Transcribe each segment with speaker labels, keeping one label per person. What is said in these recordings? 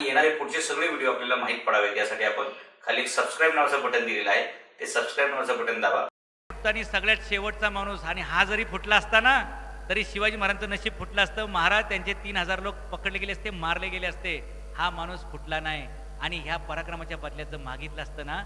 Speaker 1: येणारे पुढचे सगळे व्हिडिओ आपल्याला माहीत पडावेत. यासाठी आपण खाली सबस्क्राईब नावाचं बटन दिलेलं आहे. ते सबस्क्राईब नावाचं बटन दाबा.
Speaker 2: आणि सगळ्यात शेवटचा माणूस आणि हा जरी फुटला असता ना तरी शिवाजी महाराजांचं नशीब फुटलं असतं. महाराज त्यांचे तीन हजार लोक पकडले गेले असते मारले गेले असते. हा माणूस फुटला नाही. आणि ह्या पराक्रमाच्या बदल्यात जर मागितलं असतं ना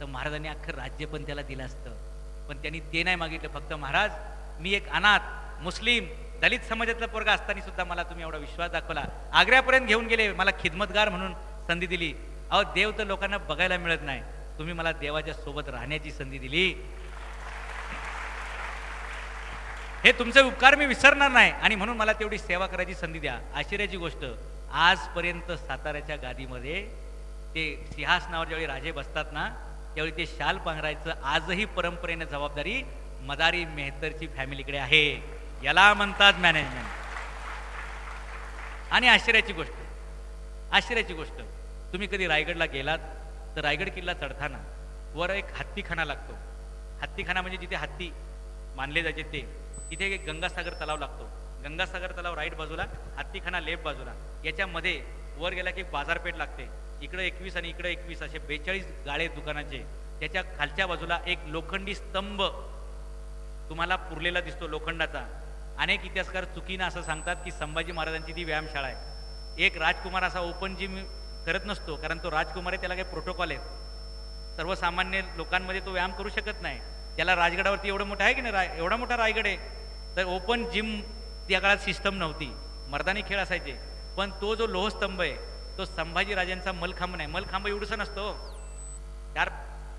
Speaker 2: तर महाराजांनी अख्खं राज्य पण त्याला दिलं असतं. पण त्यांनी ते नाही मागितलं. फक्त महाराज मी एक अनाथ मुस्लिम दलित समाजातला पोरगा असताना सुद्धा मला तुम्ही एवढा विश्वास दाखवला. आग्र्यापर्यंत घेऊन गेले मला खिदमतगार म्हणून संधी दिली. अहो देव तर लोकांना बघायला मिळत नाही. तुम्ही मला देवाच्या सोबत राहण्याची संधी दिली. हे तुमचे उपकार मी विसरणार नाही आणि म्हणून मला तेवढी सेवा करायची संधी द्या. आश्चर्याची गोष्ट आजपर्यंत साताऱ्याच्या गादीमध्ये ते सिंहासनावर ज्यावेळी राजे बसतात ना त्यावेळी ते शाल पांघरायचं आजही परंपरेने जबाबदारी मदारी मेहतरची फॅमिलीकडे आहे. याला म्हणतात मॅनेजमेंट आणि आश्चर्याची गोष्ट आश्चर्याची गोष्ट तुम्ही कधी रायगडला गेलात तर रायगड किल्ला चढताना वर एक हत्तीखाना लागतो. हत्तीखाना म्हणजे जिथे हत्ती मानले जायचे ते. तिथे एक गंगासागर तलाव लागतो. गंगासागर तलाव राईट बाजूला हत्तीखाना लेफ्ट बाजूला. याच्यामध्ये वर गेला की एक बाजारपेठ लागते. इकडे एकवीस आणि इकडे एकवीस असे बेचाळीस गाळे दुकानाचे. त्याच्या खालच्या बाजूला एक लोखंडी स्तंभ तुम्हाला पुरलेला दिसतो लोखंडाचा. अनेक इतिहासकार चुकीनं असं सांगतात की संभाजी महाराजांची ती व्यायामशाळा आहे. एक राजकुमार असा ओपन जिम करत नसतो कारण तो राजकुमार आहे त्याला काही प्रोटोकॉल आहेत. सर्वसामान्य लोकांमध्ये तो व्यायाम करू शकत नाही. त्याला राजगडावरती एवढं मोठं आहे की नाही? राय एवढा मोठा रायगड आहे. तर ओपन जिम त्या काळात सिस्टम नव्हती. मर्दानी खेळ असायचे. पण तो जो लोहस्तंभ आहे तो संभाजी राजांचा मलखांब नाही. मलखांब एवढंसा नसतो हो. चार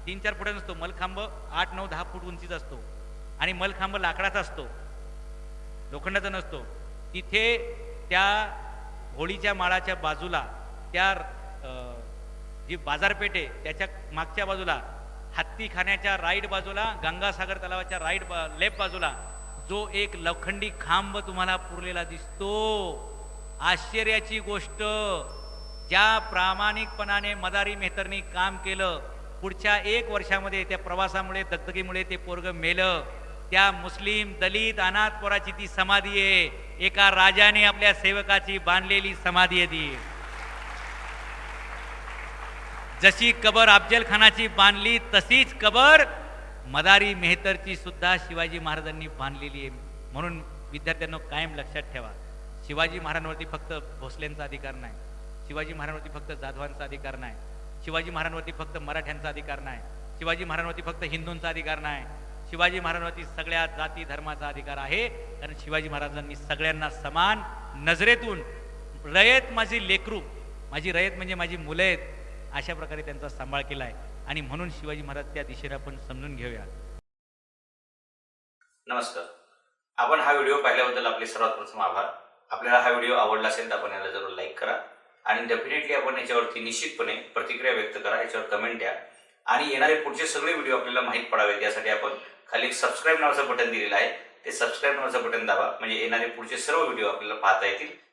Speaker 2: तीन चार फुट नसतो. मलखांब आठ नऊ दहा फूट उंचीचा असतो. आणि मलखांब लाकडाचा असतो. लोखंडाचा नसतो. तिथे त्या होळीच्या माळाच्या बाजूला त्या जी बाजारपेठ आहे त्याच्या मागच्या बाजूला हत्तीखान्याच्या राईट बाजूला गंगासागर तलावाच्या राईट बा लेफ्ट बाजूला जो एक लोखंडी खांब तुम्हाला पुरलेला दिसतो. आश्चर्याची गोष्ट ज्या प्रामाणिकपणाने मदारी मेहतरनी काम केलं पुढच्या एक वर्षामध्ये त्या प्रवासामुळे दगदगीमुळे ते पोरग मेलं. त्या मुस्लिम दलित अनाथ पोराची ती समाधी आहे. एका राजाने आपल्या सेवकाची बांधलेली समाधी आहे ती. जशी कबर अफजल खानाची बांधली तशीच कबर मदारी मेहतरची सुद्धा शिवाजी महाराजांनी बांधलेली आहे. म्हणून विद्यार्थ्यांना कायम लक्षात ठेवा. शिवाजी महाराजांवरती फक्त भोसलेंचा अधिकार नाही. शिवाजी महाराजांवरती फक्त जाधवांचा अधिकार नाही. शिवाजी महाराजांवरती फक्त मराठ्यांचा अधिकार नाही. शिवाजी महाराजांवरती फक्त हिंदूंचा अधिकार नाही. शिवाजी महाराजांवरती सगळ्या जाती धर्माचा अधिकार आहे. कारण शिवाजी महाराजांनी सगळ्यांना समान नजरेतून रयत माझी लेकरू माझी रयत म्हणजे माझी मुलं आहेत अशा प्रकारे त्यांचा सांभाळ केला आहे आणि म्हणून शिवाजी महाराज त्या दिशेने आपण समजून घेऊया.
Speaker 1: नमस्कार. आपण हा व्हिडिओ पाहिल्याबद्दल आपले सर्वात प्रथम आभार. आपल्याला हा व्हिडिओ आवडला असेल तर आपण याला जरूर लाईक करा. आणि डेफिनेटली आपण याच्यावरती निश्चितपणे प्रतिक्रिया व्यक्त करा याच्यावर कमेंट द्या. आणि येणारे पुढचे सगळे व्हिडिओ आपल्याला माहीत पडावेत यासाठी आपण खाली सबस्क्राईब नावाचं बटन दिलेलं आहे. ते सबस्क्राईब नावाचं बटन दाबा. म्हणजे येणारे पुढचे सर्व व्हिडिओ आपल्याला पाहता येतील.